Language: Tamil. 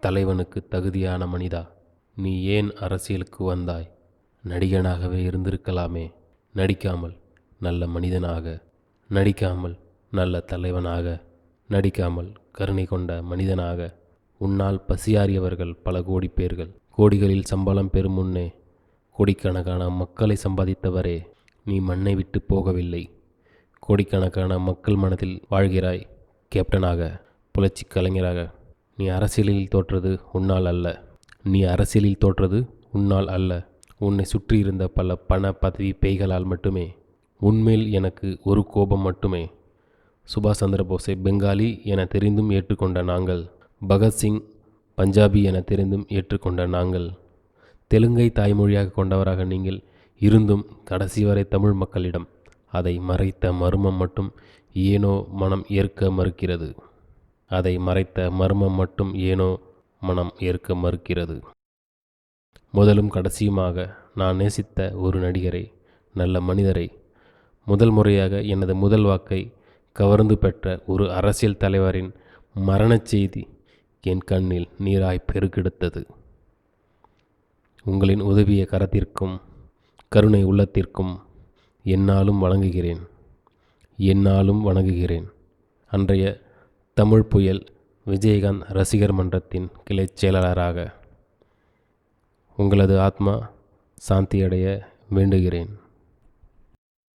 தலைவனுக்கு தகுதியான மனிதா நீ ஏன் அரசியலுக்கு வந்தாய்? நடிகனாகவே இருந்திருக்கலாமே. நடிக்காமல் நல்ல மனிதனாக நடிக்காமல் நல்ல தலைவனாக நடிக்காமல் கருணை கொண்ட மனிதனாக உன்னால் பசியாறியவர்கள் பல கோடி பேர்கள். கோடிகளில் சம்பளம் பெறும் முன்னே கோடிக்கணக்கான மக்களை சம்பாதித்தவரே நீ மண்ணை விட்டு போகவில்லை. கோடிக்கணக்கான மக்கள் மனதில் வாழ்கிறாய். கேப்டனாக புரட்சி கலைஞராக நீ அரசியலில் தோற்றது உன்னால் அல்ல. நீ அரசியலில் தோற்றது உன்னால் அல்ல. உன்னை சுற்றியிருந்த பல பண பதவி பேய்களால் மட்டுமே. உண்மையில் எனக்கு ஒரு கோபம் மட்டுமே. சுபாஷ் சந்திரபோஸை பெங்காலி என தெரிந்தும் ஏற்றுக்கொண்ட நாங்கள் பகத்சிங் பஞ்சாபி என தெரிந்தும் ஏற்றுக்கொண்ட நாங்கள் தெலுங்கை தாய்மொழியாக கொண்டவராக நீங்கள் இருந்தும் கடைசி வரை தமிழ் மக்களிடம் அதை மறைத்த மர்மம் மட்டும் ஏனோ மனம் ஏற்க மறுக்கிறது. அதை மறைத்த மர்மம் மட்டும் ஏனோ மனம் ஏற்க மறுக்கிறது. முதலும் கடைசியுமாக நான் நேசித்த ஒரு நடிகரை நல்ல மனிதரை. முதல் முறையாக எனது முதல் வாக்கை கவர்ந்து பெற்ற ஒரு அரசியல் தலைவரின் மரணச் செய்தி என் கண்ணில் நீராய் பெருக்கெடுத்தது. உங்களின் உதவிய கரத்திற்கும் கருணை உள்ளத்திற்கும் என்னாலும் வணங்குகிறேன் என்னாலும் வணங்குகிறேன். அன்றைய தமிழ் புயல் விஜயகாந்த் ரசிகர் மன்றத்தின் கிளைச் செயலாளராக உங்களது ஆத்மா சாந்தியடைய வேண்டுகிறேன்.